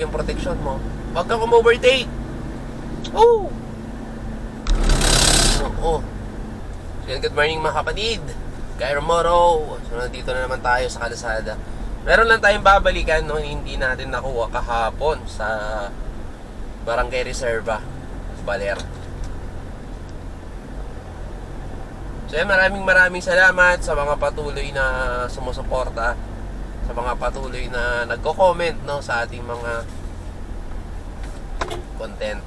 yung protection mo. Huwag kang um-overtake. Oh! Oo. So, good morning mga kapatid. Kaya Moro. So, nandito na naman tayo sa Kalasada. Meron lang tayong babalikan no, hindi natin nakuha kahapon sa Barangay Reserva, Baler. So yan, maraming maraming salamat sa mga patuloy na sumusuporta, sa mga patuloy na nagko-comment no, sa ating mga content.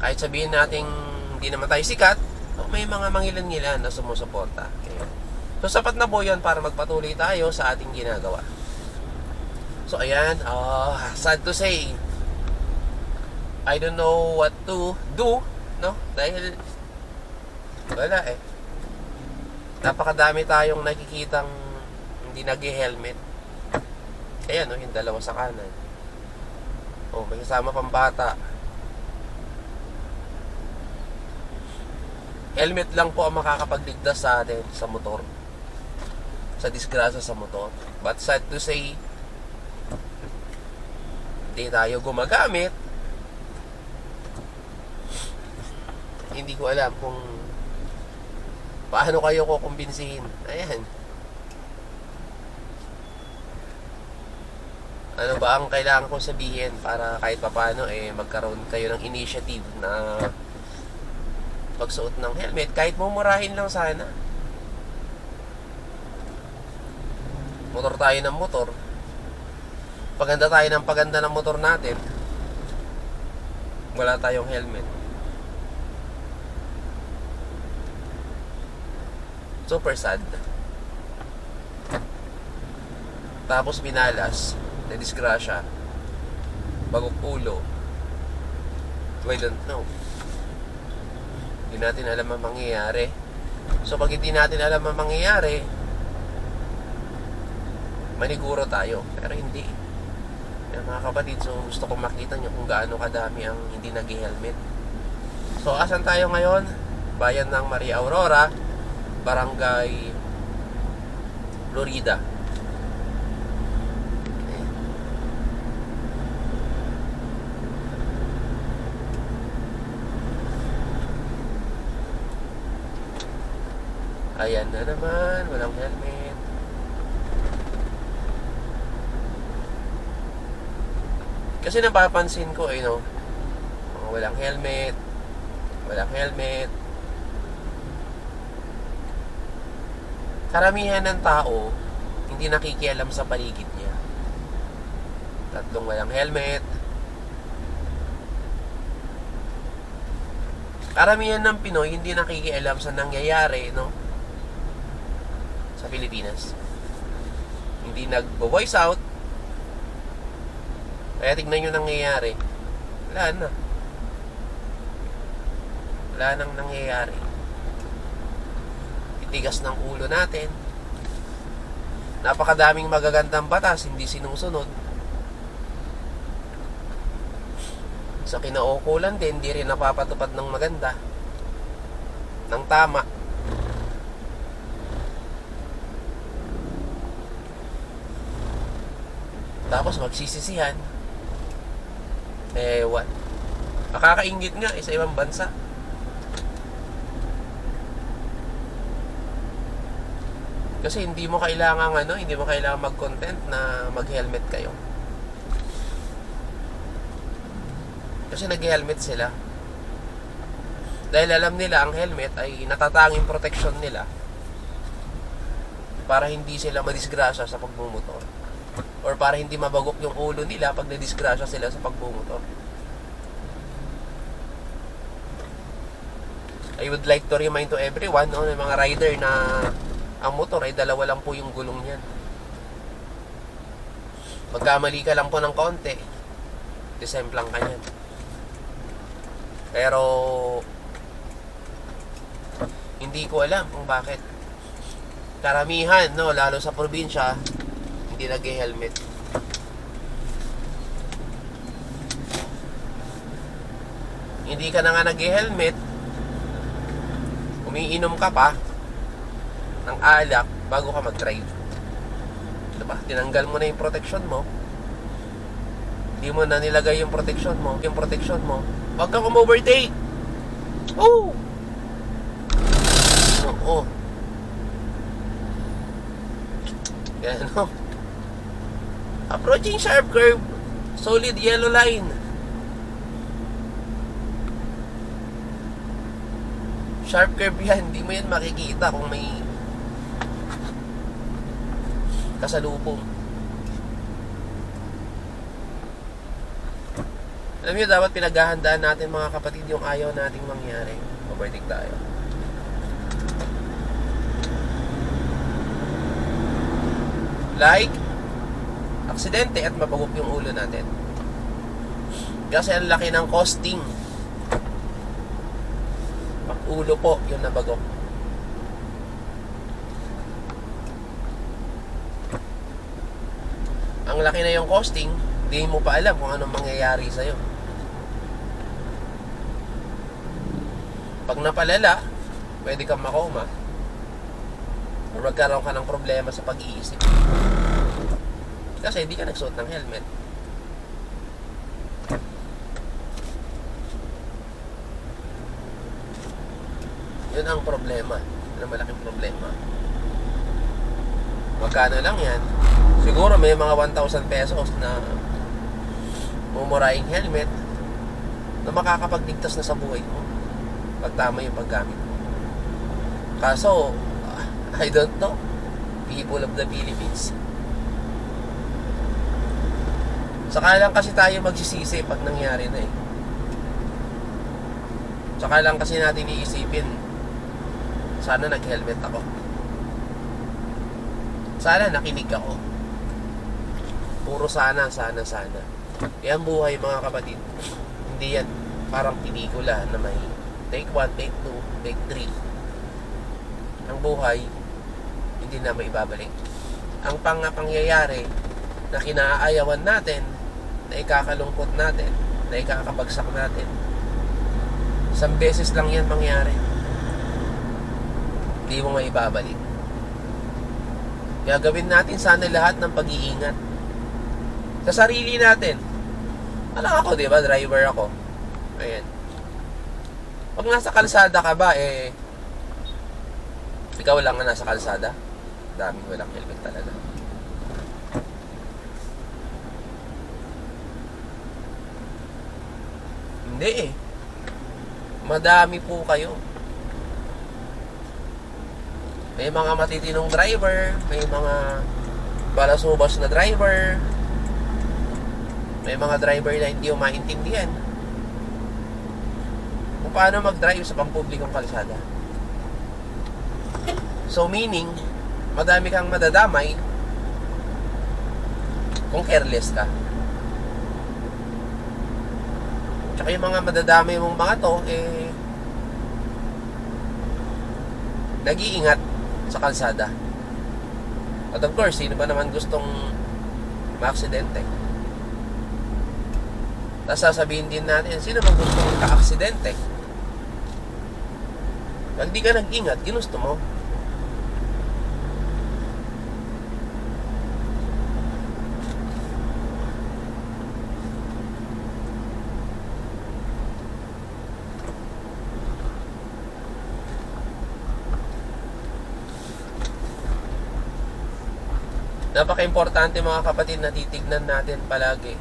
Kahit sabihin nating hindi naman tayo sikat, no, may mga mangilan-ngilan na sumusuporta. Okay. So sapat na po yun para magpatuloy tayo sa ating ginagawa. So ayan, uh, sad to say, I don't know what to do, no? Dahil wala eh. Napakadami tayong nakikitang hindi nag-helmet. Ayan, no, yung dalawa sa kanan. Oh, may kasama pang bata. Helmet lang po ang makakapagligtas sa atin sa motor. Sa disgrasya sa motor. But sad to say, hindi tayo gumagamit. Hindi ko alam kung paano kayo kukumbinsihin. Ayan. Ano ba ang kailangan kong sabihin para kahit papaano eh magkaroon kayo ng initiative na pagsuot ng helmet kahit mumurahin lang sana. Motor tayo ng motor. Paganda tayo ng paganda ng motor natin. Wala tayong helmet. Super sad. Tapos binalas, na disgrasya, bagok ulo. I don't know. Hindi natin alam ang mangyayari. So pag hindi natin alam ang mangyayari, maniguro tayo. Pero hindi. Kaya mga kapatid, so gusto kong makita nyo kung gaano kadami ang hindi nag-helmet. So asan tayo ngayon? Bayan ng Maria Aurora, Barangay Florida. Ayan na naman, walang helmet. Kasi napapansin ko, eh, no, mga walang helmet, walang helmet. Karamihan ng tao, hindi nakikialam sa paligid niya. Tatlong walang helmet. Karamihan ng Pinoy, hindi nakikialam sa nangyayari, no? Pilipinas. Hindi nag-voice out, kaya tignan nyo nangyayari. Wala na. Wala nang nangyayari. Itigas ng ulo natin. Napakadaming magagandang batas, hindi sinusunod. Sa kinaukulan din, hindi rin napapatupad ng maganda. Ng tama. Tapos magsisisihan. Ewan. Nakakaingit nga eh, sa ibang bansa. Kasi hindi mo kailangan ano, hindi mo kailangan mag-content na mag-helmet kayo. Kasi nag-helmet sila. Dahil alam nila ang helmet ay natatanging protection nila para hindi sila madisgrasya sa pagmumotor or para hindi mabagok yung ulo nila pag nadisgrasya sila sa pagbumotor. I would like to remind to everyone, no, ng mga rider na ang motor ay dalawa lang po yung gulong niyan. Magkamali ka lang po ng konti, disemplang ka niyan. Pero, hindi ko alam kung bakit. Karamihan, no, lalo sa probinsya, hindi nag-helmet. Hindi ka na nga nag-helmet, umiinom ka pa ng alak bago ka mag-drive. Diba? Tinanggal mo na yung protection mo. Hindi mo na nilagay yung protection mo, yung protection mo, huwag kang overtake. Oh! Oo. Yan, no? Approaching sharp curve, solid yellow line. Sharp curve yan, hindi mo yan makikita kung may kasalubong. Alam niyo, dapat pinaghahandaan natin mga kapatid yung ayaw nating mangyari. Overtake tayo. Like, aksidente at mapagop yung ulo natin. Kasi ang laki ng costing. Ulo po, yung nabagok. Ang laki na yung costing, di mo pa alam kung anong mangyayari sa'yo. Pag napalala, pwede kang makoma. Or magkaroon ka ng problema sa pag-iisip. Kasi hindi ka nagsuot ng helmet. Yun ang problema. Yun ang malaking problema. Magkano lang yan? Siguro may mga 1,000 pesos na mumuraing helmet na makakapagligtas na sa buhay mo pag tama yung paggamit mo. Kaso, ah, I don't know. People of the Philippines. Saka lang kasi tayo magsisisi pag nangyari na eh. Saka lang kasi natin iisipin, sana nag-helmet ako. Sana nakinig ako. Puro sana, sana, sana. Yan buhay mga kapatid. Hindi yan parang pelikula na may take 1, take 2, take 3. Ang buhay, hindi na maibabalik. Ang pangapangyayari na kinaayawan natin, na ikakalungkot natin, na ikakabagsak natin, isang beses lang yan mangyari. Hindi mo maibabalik. Kaya gawin natin sana lahat ng pag-iingat. Sa sarili natin. Alam ako, di ba? Driver ako. Ayan. Pag nasa kalsada ka ba, eh, ikaw lang nga nasa kalsada. Daming walang helmet talaga. Hindi eh. Madami po kayo. May mga matitinong driver, may mga balasubas na driver, may mga driver na hindi yung maintindihan kung paano mag-drive sa pampublikong kalsada. So meaning, madami kang madadamay kung careless ka. Tsaka yung mga madadamay mong mga to, eh, nag-iingat sa kalsada. At of course, sino ba naman gustong maaksidente? Tapos sasabihin din natin, sino bang gustong ka-aksidente? Pag di ka nag-ingat, ginusto mo. Napaka-importante mga kapatid na titignan natin palagi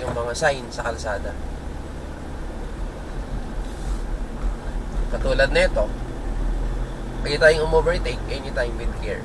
yung mga sign sa kalsada. Katulad nito, pwede tayong umovertake anytime with care.